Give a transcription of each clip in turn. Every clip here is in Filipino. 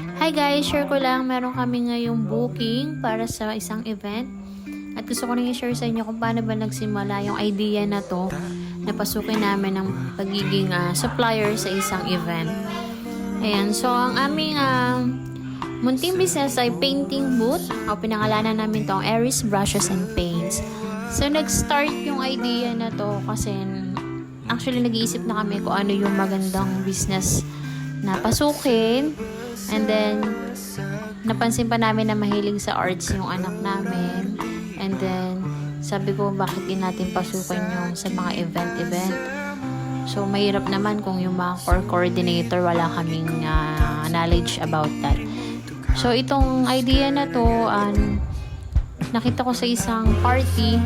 Hi guys, share ko lang, meron kami ngayong booking para sa isang event. At gusto ko rin i-share sa inyo kung paano ba nagsimula yung idea na to na pasukin namin ng pagiging ah, supplier sa isang event. Ayan, so ang aming ah, munting business ay painting booth. O pinangalanan namin tong Aries Brushes and Paints. So nag-start yung idea na to kasi actually nag-iisip na kami kung ano yung magandang business na pasukin. And then, napansin pa namin na mahilig sa arts yung anak namin. And then, sabi ko, bakit din natin pasukan yung sa mga event-event. So, mahirap naman kung yung mga core coordinator, wala kaming ah, knowledge about that. So, itong idea na to, um, nakita ko sa isang party,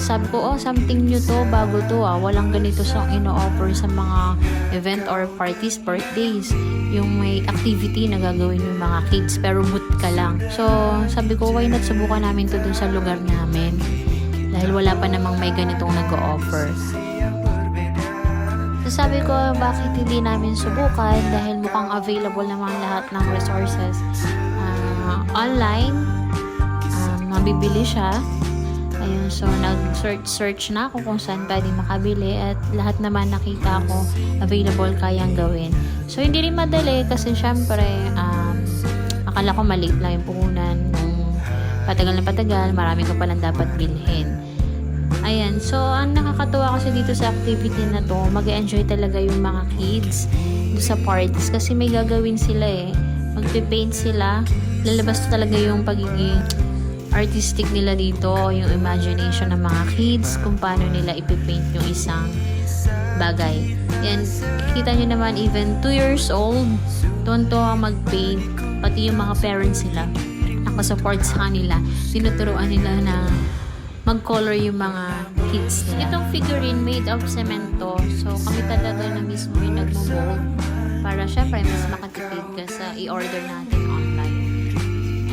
nasabi ko, oh, something new to, bago to ah. Walang ganito sa ino-offer sa mga event or parties, birthdays. Yung may activity na gagawin yung mga kids, pero boot ka lang. So, sabi ko, why not subukan namin to dun sa lugar namin? Dahil wala pa namang may ganitong nag-o-offer. So, sabi ko, bakit hindi namin subukan? Dahil mukhang available naman lahat ng resources ah, online. Ah, mabibili siya. Ayun, so nag-search-search na ako kung saan pwede makabili at lahat naman nakita ko available kayang gawin. So, hindi rin madali kasi syempre, um, akala ko maliit lang yung puhunan nung patagal na patagal, marami ko palang dapat bilhin. Ayan, so ang nakakatuwa kasi dito sa activity na to, mag enjoy talaga yung mga kids doon sa parties kasi may gagawin sila eh. Magpe-paint sila, lalabas talaga yung pagiging artistic nila dito, yung imagination ng mga kids, kung paano nila ipipaint yung isang bagay. Yan, kita nyo naman, even 2 years old, tonto mag-paint, pati yung mga parents nila, nakasupport sa kanila, tinuturuan nila na mag-color yung mga kids nila. Itong figurine made of cemento, so kami talaga na mismo yung nagmo-mold para syempre mas makatipid ka sa i-order natin online.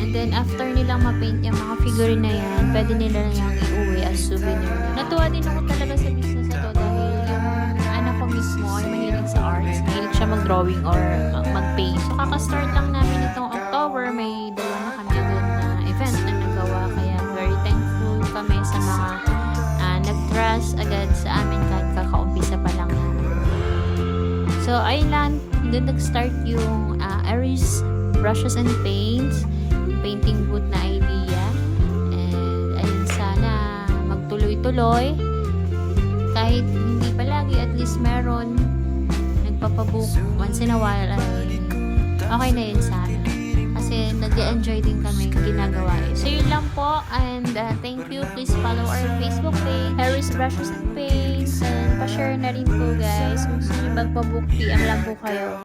And then, after nilang ma-paint yung mga figurine na yan, pwede nila na yung iuwi as souvenir. Natuwa din ako talaga sa business na to dahil yung anak ko mismo ay mahilig sa arts. Mahilig siya mag-drawing or mag- mag-paint. So, kakastart lang namin itong October. May dalawa na kami agad na event na nagawa. Kaya very thankful kami sa mga ah, nag-trust agad sa amin kahit kakaumpisa pa lang. So, ayun lang. Doon nag-start yung ah, Aries Brushes and Paints painting magtuloy-tuloy. Kahit hindi palagi, at least meron nagpapabook once in a while ay okay na yun sa amin. Kasi nag-enjoy din kami ginagawa eh. So yun lang po and uh, thank you. Please follow our Facebook page, Harris Brushes and Paints and pa-share na rin po guys. Kung gusto nyo magpabook, PM lang po kayo.